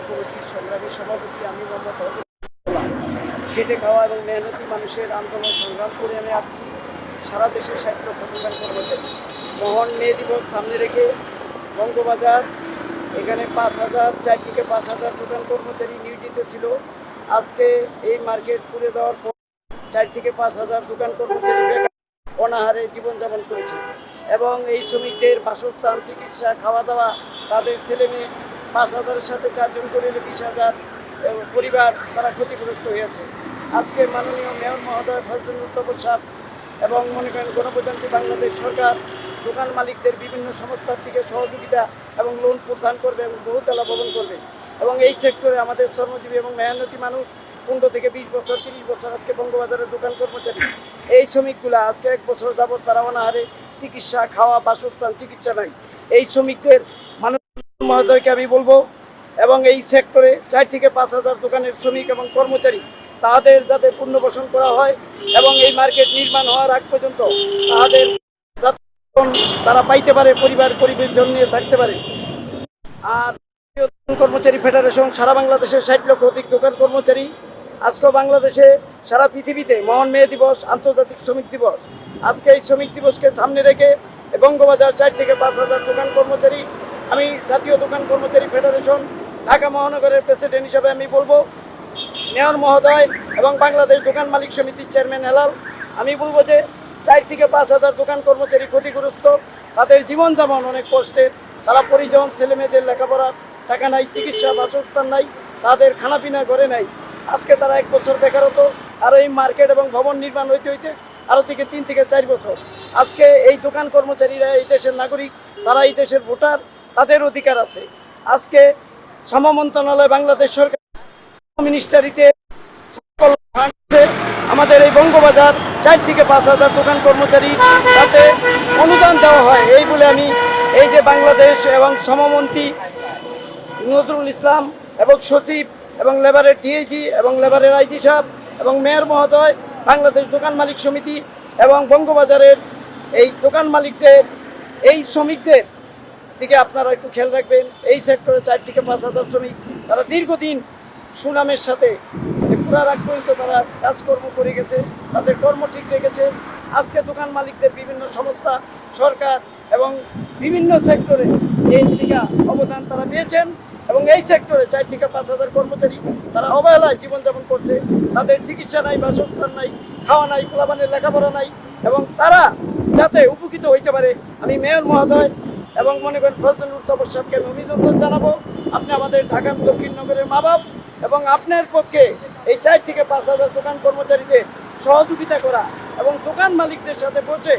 ঐক্যবদ্ধ সংগ্রামী সভাপতি আমি মোহাম্মদ খেটে খাওয়া এবং মেহনতি মানুষের আন্দোলন সংগ্রাম করে আমি আসছি। সারা দেশের সাহিত্য প্রতিষ্ঠান কর্মচারী। মহান মে দিবস সামনে রেখে বঙ্গবাজার, এখানে পাঁচ হাজার চার থেকে পাঁচ হাজার প্রধান কর্মচারী নিয়োজিত ছিল। আজকে এই মার্কেট খুলে দেওয়ার পর চার থেকে পাঁচ হাজার দোকান কর্মচারী অনাহারে জীবনযাপন করেছে। এবং এই শ্রমিকদের বাসস্থান, চিকিৎসা, খাওয়া দাওয়া, তাদের ছেলে মেয়ে পাঁচ হাজারের সাথে চারজন করে হলে বিশ হাজার পরিবার তারা ক্ষতিগ্রস্ত হয়েছে। আজকে মাননীয় মেয়র মহোদয় ফজলুল তপস্যাপ এবং মনে করেন গণপ্রজাতন্ত্রী বাংলাদেশ সরকার, দোকান মালিকদের বিভিন্ন সংস্থার থেকে সহযোগিতা এবং লোন প্রদান করবে এবং বহুতলা ভবন করবে। এবং এই সেক্টরে আমাদের শ্রমজীবী এবং মেহনতি মানুষ পনেরো থেকে বিশ বছর, তিরিশ বছর আজকে বঙ্গবাজারের দোকান কর্মচারী। এই শ্রমিকগুলা আজকে এক বছর যাবৎ তারা অনাহারে চিকিৎসা, খাওয়া, বাসস্থান চিকিৎসা নাই এই শ্রমিকদের মহোদয়কে আমি বলব, এবং এই সেক্টরে চার থেকে পাঁচ হাজার দোকানের শ্রমিক এবং কর্মচারী, তাদের যাতে পুনর্বাসন করা হয় এবং এই মার্কেট নির্মাণ হওয়ার আগ পর্যন্ত তাদের তারা পাইতে পারে, পরিবার পরিবেশন নিয়ে থাকতে পারে। আর কর্মচারী ফেডারেশন, সারা বাংলাদেশের ষাট লক্ষ অধিক দোকান কর্মচারী। আজকে বাংলাদেশে সারা পৃথিবীতে মহান মেয়ে দিবস, আন্তর্জাতিক শ্রমিক দিবস। আজকে এই শ্রমিক দিবসকে সামনে রেখে বঙ্গবাজার চার থেকে পাঁচ হাজার দোকান কর্মচারী আমি জাতীয় দোকান কর্মচারী ফেডারেশন, ঢাকা মহানগরের প্রেসিডেন্ট হিসাবে আমি বলব মেয়র মহোদয় এবং বাংলাদেশ দোকান মালিক সমিতির চেয়ারম্যান হেলাল, আমি বলব যে চার থেকে পাঁচ হাজার দোকান কর্মচারী ক্ষতিগ্রস্ত, তাদের জীবন যেমন অনেক কষ্টের তারা পরিজন ছেলে মেয়েদের লেখাপড়া, টাকা নাই, চিকিৎসা, বাসস্থান নাই, তাদের খানাপিনা করে নাই। আজকে তারা এক বছর বেকারত আর এই মার্কেট এবং ভবন নির্মাণ হইতে হইতে আরও থেকে তিন থেকে চার বছর। আজকে এই দোকান কর্মচারীরা এই দেশের নাগরিক, তারা এই দেশের ভোটার তাদের অধিকার আছে আজকে শ্রম মন্ত্রণালয় বাংলাদেশ সরকার মিনিস্টারিতে। আমাদের এই বঙ্গবাজার চার থেকে পাঁচ হাজার দোকান কর্মচারী তাতে অনুদান দেওয়া হয় এই বলে আমি এই যে বাংলাদেশ এবং শ্রমমন্ত্রী নজরুল ইসলাম এবং সচিব এবং লেবারের টিএজি এবং লেবারের আইজি সাহেব এবং মেয়র মহোদয়, বাংলাদেশ দোকান মালিক সমিতি এবং বঙ্গবাজারের এই দোকান মালিকদের, এই শ্রমিকদের দিকে আপনারা একটু খেয়াল রাখবেন, এই সেক্টরে চার থেকে পাঁচ হাজার শ্রমিক, তারা দীর্ঘদিন সুনামের সাথে পুরা রাগ পর্যন্ত তারা কাজকর্ম করে গেছে, তাদের কর্ম ঠিক রেখেছে। আজকে দোকান মালিকদের বিভিন্ন সংস্থা, সরকার এবং বিভিন্ন সেক্টরে এই থেকে অবদান তারা পেয়েছেন এবং এই সেক্টরে চার থেকে পাঁচ হাজার কর্মচারী তারা অবহেলায় জীবনযাপন করছে। তাদের চিকিৎসা নাই, বাসস্থান নাই, খাওয়া নাই পোলাবানের লেখাপড়া নাই এবং তারা যাতে উপকৃত হইতে পারে, আমি মেয়র মহোদয় এবং মনে করেন ফজলুর তপস্যাকে আমি অভিনন্দন জানাব। আপনি আমাদের ঢাকা দক্ষিণ নগরের মা বাপ এবং আপনার পক্ষে এই চার থেকে পাঁচ হাজার দোকান কর্মচারীদের সহযোগিতা করা এবং দোকান মালিকদের সাথে বসে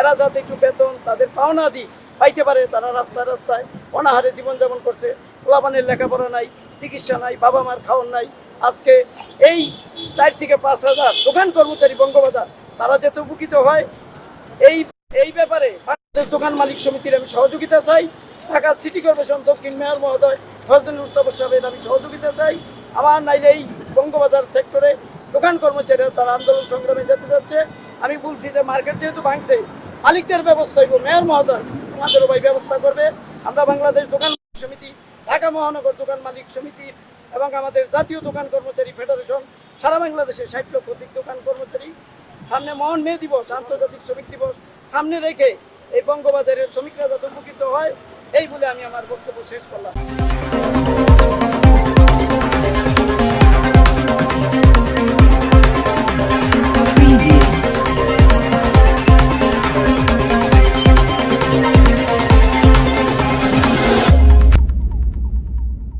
এরা যাতে একটু বেতন, তাদের পাওনা দিই পাইতে পারে, তারা রাস্তায় রাস্তায় অনাহারে জীবনযাপন করছে। পোলাপানের লেখাপড়া নাই, চিকিৎসা নাই, বাবা মার খাওয়ার নাই। আজকে এই চার থেকে পাঁচ হাজার দোকান কর্মচারী বঙ্গবাজার, তারা যাতে উপকৃত হয়, এই এই ব্যাপারে দোকান মালিক সমিতির আমি সহযোগিতা চাই, ঢাকা সিটি কর্পোরেশন দক্ষিণ মেয়র মহোদয় ফজলুল তপস্যাবের আমি সহযোগিতা চাই। আমার নাইলে এই বঙ্গবাজার সেক্টরে দোকান কর্মচারীরা তারা আন্দোলন সংগ্রামে যেতে যাচ্ছে। আমি বলছি যে মার্কেট যেহেতু ভাঙছে, মালিকদের ব্যবস্থা হইব। মেয়র মহোদয়, তোমাদেরও ভাই ব্যবস্থা করবে। আমরা বাংলাদেশ দোকান সমিতি, ঢাকা মহানগর দোকান মালিক সমিতি এবং আমাদের জাতীয় দোকান কর্মচারী ফেডারেশন, সারা বাংলাদেশে ষাট লক্ষ অধিক দোকান কর্মচারী। সামনে মহান মে দিবস, আন্তর্জাতিক শ্রমিক দিবস। সামনে রেখে এই বঙ্গবাজারের শ্রমিকরা যাতে উপকৃত হয় এই বলে আমি আমার বক্তব্য শেষ করলাম।